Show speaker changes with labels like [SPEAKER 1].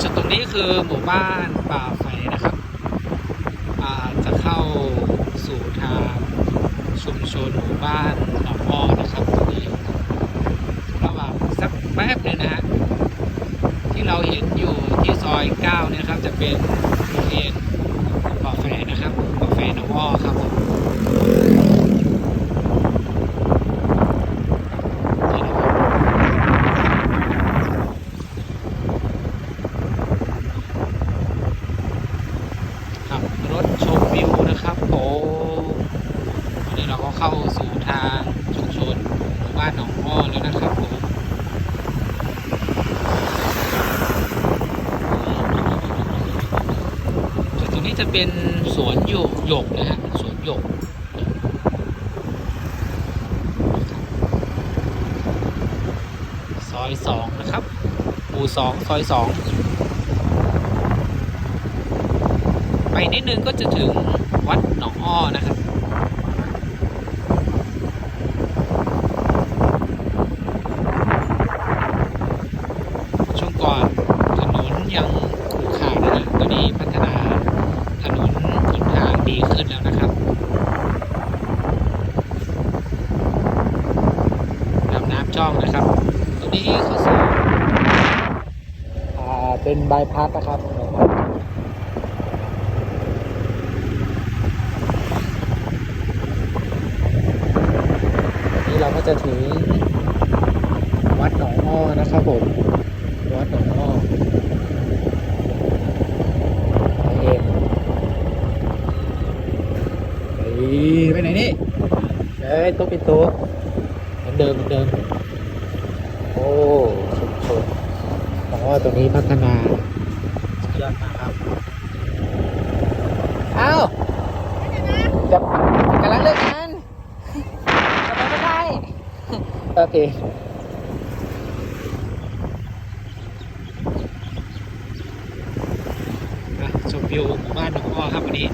[SPEAKER 1] จุดตรงนี้คือหมู่บ้านป่าไฟนะครับจะเข้าสู่ทางชุมชนหมู่บ้าน ป๊บหนึงนะฮะที่เราเห็นอยู่ที่ซอย9เนี่ยนะครับ จะเป็นโรงเรียนป่าไฟนะครับป่าไฟหนองอ้อครับผมขับรถชมวิวนะครับผมวันนี้เราก็เข้าสู่ทางชุมชนหมู่บ้านหนองอ้อแล้วนะครับผม จะเป็นสวนหยกหยกนะฮะสวนหยกซอยสองนะครับหมู่สองซอยสองไปนิดนึงก็จะถึงวัดหนองอ้อนะครับ ช่วงก่อนถนนยังขรุขระนะฮะตอนนี้พัฒนาถนนหนทาง ดีขึ้นแล้วนะครับลำน้ำจ้องนะครับ ตรงนี้เขาสร้างอ่าเป็นใบพาสนะครับนี่เราก็จะถึงวัดหนองอ้อนะครับผม วัดหนองอ้อไปเองเฮ้ยไปไหนนี่เอ้ยตุ๊กปินตุ๊กเหมือนเดิมเหมือนเดิม โอ้ชุมชนหนองอ้อตรงนี้พัฒนาสุดยอดมากครับเอ้าจะกำลังเลิกงานทำไมไม่ได้โอเคอะชมวิวหมู่บ้านหนองอ้อครับวันนี้